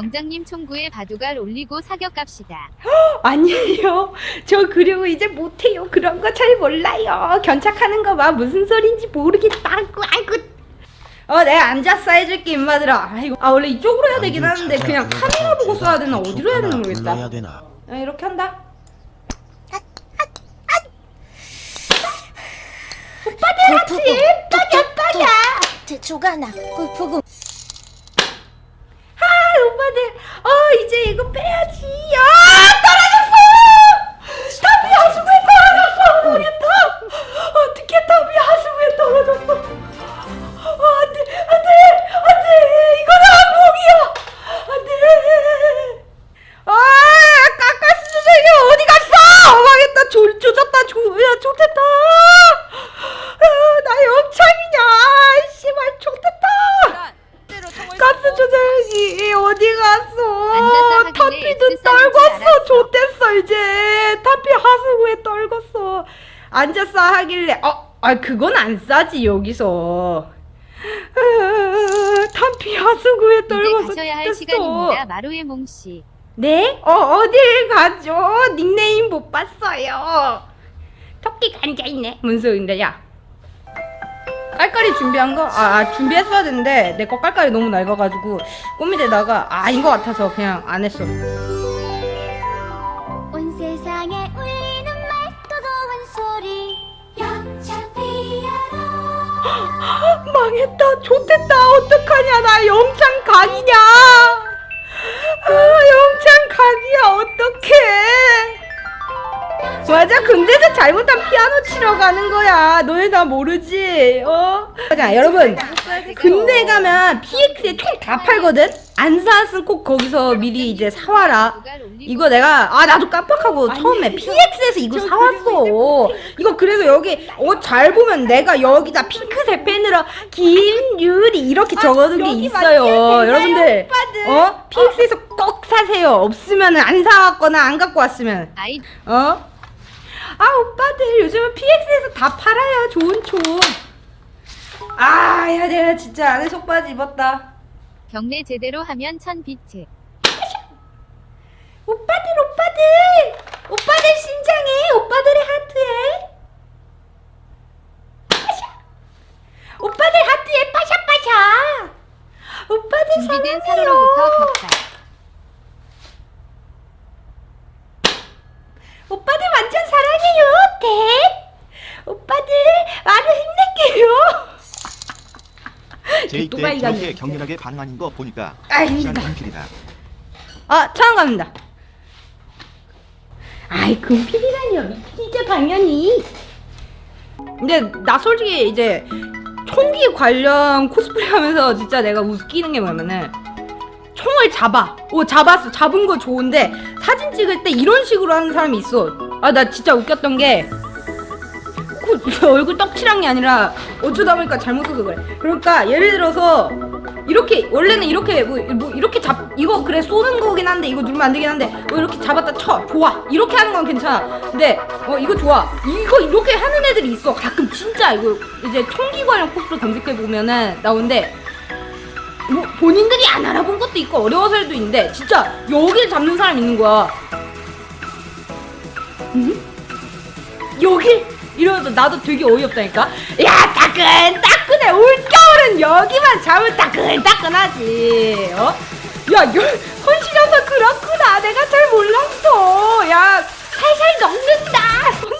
병장님 총구에 바둑알 올리고 사격 갑시다. 아니에요. 저 그리고 이제 못해요. 그런 거 잘 몰라요. 견착하는 거 봐. 무슨 소린지 모르겠다고. 아이고. 어, 내가 앉았어 해줄게, 임마들아. 아이고. 아, 원래 이쪽으로 해야 되긴 하는데, 그냥 카메라 보고 써야 되나, 어디로 해야 되나 모르겠다. 되나? 아, 이렇게 한다. 오빠들 같이 빠져, 빠져. 대초가 나 골프공 아, 오빠들. 어, 이제 이거 빼야지. 아, X 써줄 줄 떨궜어. 좋댔어 이제. 타피 하수구에 떨궜어. 앉아서 하길래 어, 아 그건 안 싸지 여기서. 아, 타피 하수구에 떨궜어. 가셔야 할. 시간입니다. 마루의 몽씨. 네? 어 어딜 가죠? 닉네임 못 봤어요. 토끼가 앉아 있네. 뭔 소린데 야. 깔깔이 준비한 거? 아, 아, 준비했어야 되는데 내 거 깔깔이 너무 낡아가지고 꼬미대다가 아닌 것 같아서 그냥 안 했어. 온 세상에 울리는 고운 소리 영차 피어라 망했다. 좋댔다. 어떡하냐. 나 영창 각이냐. 아, 영창 각이야. 어떡해. 맞아. 근데서 잘못한 피아노 치러 가는 거야. 너네 다 모르지? 어? 자, 여러분. 군대 가면 PX에 총 다 팔거든? 안 사왔으면 꼭 거기서 미리 이제 사와라. 이거 내가 아 나도 깜빡하고 처음에 PX에서 이거 사왔어. 이거 그래서 여기 어 잘 보면 내가 여기다 핑크색 펜으로 김유리 이렇게 적어둔 게 있어요. 여러분들 어 PX에서 꼭 사세요. 없으면 안 사왔거나 안 갖고 왔으면 어? 아 오빠들 요즘은 PX에서 다 팔아요. 좋은 총. 아 야 내가 진짜 안에 속바지 입었다. 경례 제대로 하면 천 비트. 오빠들 오빠들 오빠들 신장해 오빠들의 하트에. 오빠들 하트에 빠샤빠샤 오빠들 준비된 사랑해요 사로로부터 격발. 오빠들 완전 사랑해요 대 오빠들 마루 힘낼게요 제이 때 같네. 그렇게 격렬하게 반응하는 거 보니까 아, 힘들다. 인필이다. 아, 처음 갑니다. 아이, 금필이라니요. 진짜 당연히. 근데 나 솔직히 이제 총기 관련 코스프레 하면서 진짜 내가 웃기는 게 뭐냐면은 총을 잡아. 오, 잡았어. 잡은 거 좋은데 사진 찍을 때 이런 식으로 하는 사람이 있어. 아, 나 진짜 웃겼던 게 그, 얼굴 떡칠한 게 아니라 어쩌다 보니까 잘못 써서 그래. 그러니까 예를 들어서 이렇게 원래는 이렇게 뭐, 뭐 이렇게 잡 이거 그래 쏘는 거긴 한데 이거 누르면 안 되긴 한데 뭐 이렇게 잡았다 쳐 좋아 이렇게 하는 건 괜찮아. 근데 어 이거 좋아 이거 이렇게 하는 애들이 있어 가끔 진짜 이거 이제 총기 관련 코스를 검색해 보면은 나오는데 뭐 본인들이 안 알아본 것도 있고 어려워서도 있는데 진짜 여기를 잡는 사람 있는 거야. 응? 여기 이러면서 나도 되게 어이없다니까? 야 따끈따끈해. 올겨울은 여기만 잡으면 따끈따끈하지. 어? 야 여, 손실어서 그렇구나. 내가 잘 몰랐어. 야 살살 녹는다. 손